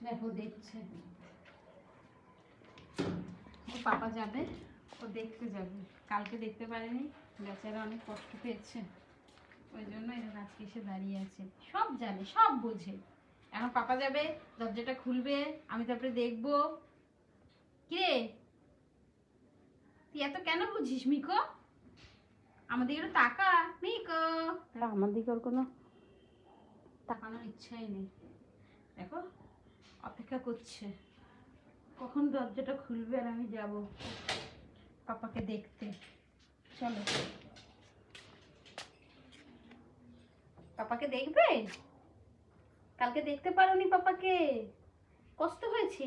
দেখো দেখছে। ও পাপা যাবে ও দেখতে যাবে। কালকে দেখতে পারেনি বেচারা অনেক কষ্ট পেয়েছে। ওই জন্য এরকম আজকে এসে দাঁড়িয়ে আছে। সব জানে সব বোঝে। এখন পাপা যাবে দরজাটা খুলবে আমি তারপরে দেখব। কিরে? তুই এত কেন বুঝিস মিকো? আমাদের একটু টাকা মিকো। আমার দিকে ওর কোনো তাকানোর ইচ্ছাই নেই। দেখো অপেক্ষা করছে। কখন দরজাটা খুলবে আর আমি যাব পাপাকে দেখতে। চলো। পাপাকে দেখবে? কালকে দেখতে পারোনি পাপাকে। কষ্ট হয়েছে।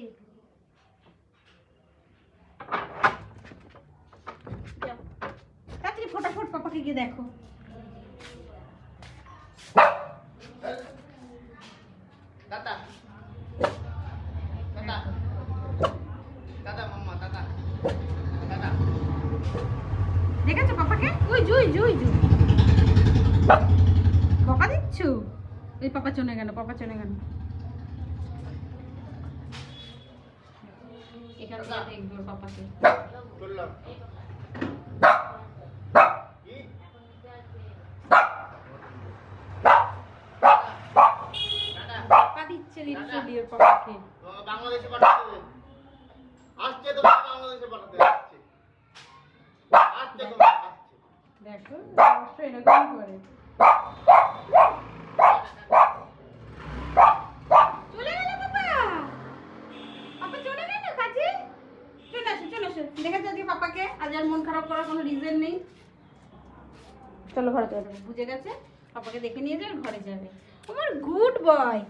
তাড়াতাড়ি ফটাফট পাপাকে গিয়ে দেখো। টাটা দেখেছ পাপাকে? ওই জুই জুই জুই। বকা দিচ্ছ? এই পাপা চলে গেল, পাপা চলে গেল। এখানে ওর পাপাকে। দিচ্ছে পাপাকে। বাংলাদেশে পাঠাতে আসো দেখেছ আজকে পাপাকে। আজ আর মন খারাপ করার কোনো রিজন নেই। চলো ঘরে চলে। বুঝে গেছে? পাপাকে দেখে নিয়ে যাবে ঘরে যাবে। আমার গুড বয়